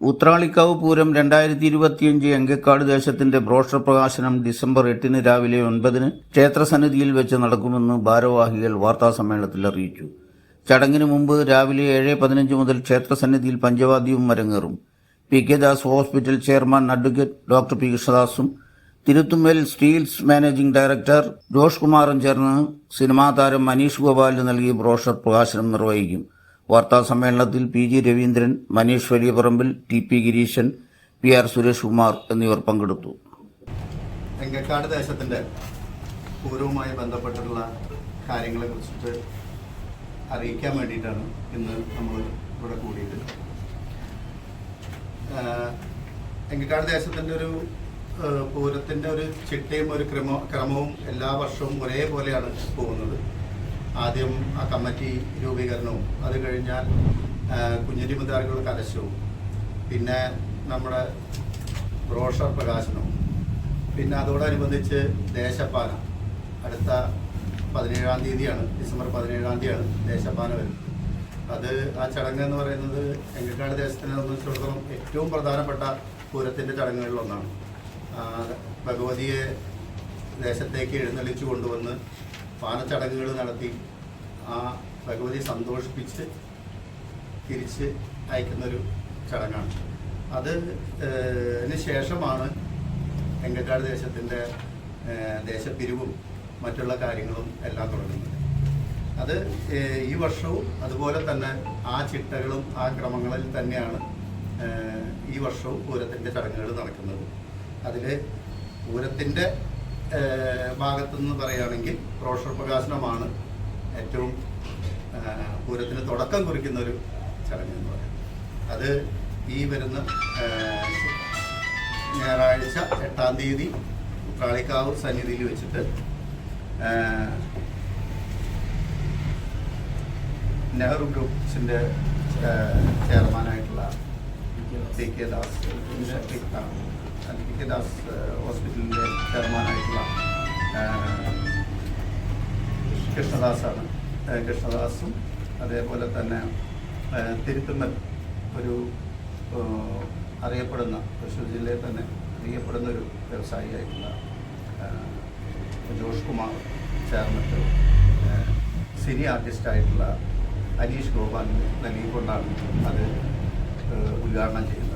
ഉത്രാളിക്കാവ് പൂരം രണ്ടായിരത്തി ഇരുപത്തിയഞ്ച് എങ്കക്കാട് ദേശത്തിന്റെ ബ്രോഷർ പ്രകാശനം ഡിസംബർ എട്ടിന് രാവിലെ ഒൻപതിന് ക്ഷേത്രസന്നിധിയിൽ വെച്ച് നടക്കുമെന്ന് ഭാരവാഹികൾ വാർത്താസമ്മേളനത്തിൽ അറിയിച്ചു. ചടങ്ങിന് മുമ്പ് രാവിലെ ഏഴ് പതിനഞ്ച് മുതൽ ക്ഷേത്രസന്നിധിയിൽ പഞ്ചവാദ്യവും മരങ്ങേറും P K Das hospital chairman advocate doctor P കൃഷ്ണദാസും Thiruthummal steels managing director Josh കുമാറും ചേർന്ന് സിനിമാ താരം മനീഷ് ഗോപാലിന് നൽകിയ ബ്രോഷർ പ്രകാശനം നിർവഹിക്കും. വാർത്താ സമ്മേളനത്തിൽ P G Raveendran Maneesh Valiyaparambil T P Gireeshan P R Suresh Kumar എന്നിവർ പങ്കെടുത്തു. തെങ്കക്കാട് ദേശത്തിന്റെ പൂരവുമായി ബന്ധപ്പെട്ടിട്ടുള്ള കാര്യങ്ങളെ കുറിച്ചിട്ട് അറിയിക്കാൻ വേണ്ടിയിട്ടാണ് ഇന്ന് നമ്മൾ ഇവിടെ കൂടിയത്. തെങ്കക്കാട് ദേശത്തിന്റെ ഒരു പൂരത്തിന്റെ ഒരു ചിട്ടയും ഒരു ക്രമ ക്രമവും എല്ലാ വർഷവും ഒരേപോലെയാണ് പോകുന്നത്. ആദ്യം ആ കമ്മിറ്റി രൂപീകരണവും അത് കഴിഞ്ഞാൽ കുഞ്ഞുരി മുതാരികളുടെ കലശവും പിന്നെ നമ്മുടെ ബ്രോഷർ പ്രകാശനവും പിന്നെ അതോടനുബന്ധിച്ച് ദേശപ്പാന അടുത്ത പതിനേഴാം തീയതിയാണ് ഡിസംബർ പതിനേഴാം തീയതിയാണ് ദേശപ്പാന വരുന്നത്. അത് ആ ചടങ്ങ് എന്ന് പറയുന്നത് എങ്കക്കാട് ദേശത്തിനെ സംബന്ധിച്ചിടത്തോളം ഏറ്റവും പ്രധാനപ്പെട്ട പൂരത്തിന്റെ ചടങ്ങുകളിലൊന്നാണ് ഭഗവതിയെ ദേശത്തേക്ക് എഴുന്നള്ളിച്ചു കൊണ്ടുവന്ന് പാനച്ചടങ്ങുകൾ നടത്തി ആ ഭഗവതി സന്തോഷിപ്പിച്ച് തിരിച്ച് അയക്കുന്നൊരു ചടങ്ങാണ്. അത് ശേഷമാണ് വെങ്കക്കാട് ദേശത്തിന്റെ ദേശപ്പിരിവും മറ്റുള്ള കാര്യങ്ങളും എല്ലാം തുടങ്ങുന്നത്. അത് ഈ വർഷവും അതുപോലെ തന്നെ ആ ചിട്ടകളും ആ ക്രമങ്ങളിൽ തന്നെയാണ് ഈ വർഷവും പൂരത്തിന്റെ ചടങ്ങുകൾ നടക്കുന്നത്. അതിൽ പൂരത്തിന്റെ ഏഹ്, ഭാഗത്തുനിന്ന് പറയുകയാണെങ്കിൽ റോഷർ പ്രകാശനമാണ് ഏറ്റവും പൂരത്തിന് തുടക്കം കുറിക്കുന്ന ഒരു ചടങ്ങ് എന്ന് പറയാം അത് ഈ വരുന്ന ഞായറാഴ്ച എട്ടാം തീയതി ഉത്രാളിക്കാവ് സന്നിധിയിൽ വെച്ചിട്ട് നെഹ്റു ഗ്രൂപ്പ്സിന്റെ ചെയർമാനായിട്ടുള്ള P K Das P K Das ഹോസ്പിറ്റലിന്റെ ഏഹ്, കൃഷ്ണദാസാണ്. കൃഷ്ണദാസും അതേപോലെ തന്നെ തിരുത്തുമ്മൽ ഒരു അറിയപ്പെടുന്ന തൃശ്ശൂർ ജില്ലയിൽ തന്നെ അറിയപ്പെടുന്ന ഒരു വ്യവസായിയായിട്ടുള്ള ജോഷ് കുമാർ ചേർന്നിട്ട് സിനി ആർട്ടിസ്റ്റായിട്ടുള്ള അനീഷ് ഗോപാലിന് നൽകിക്കൊണ്ടാണ് അത് ഉദ്ഘാടനം ചെയ്യുന്നത്.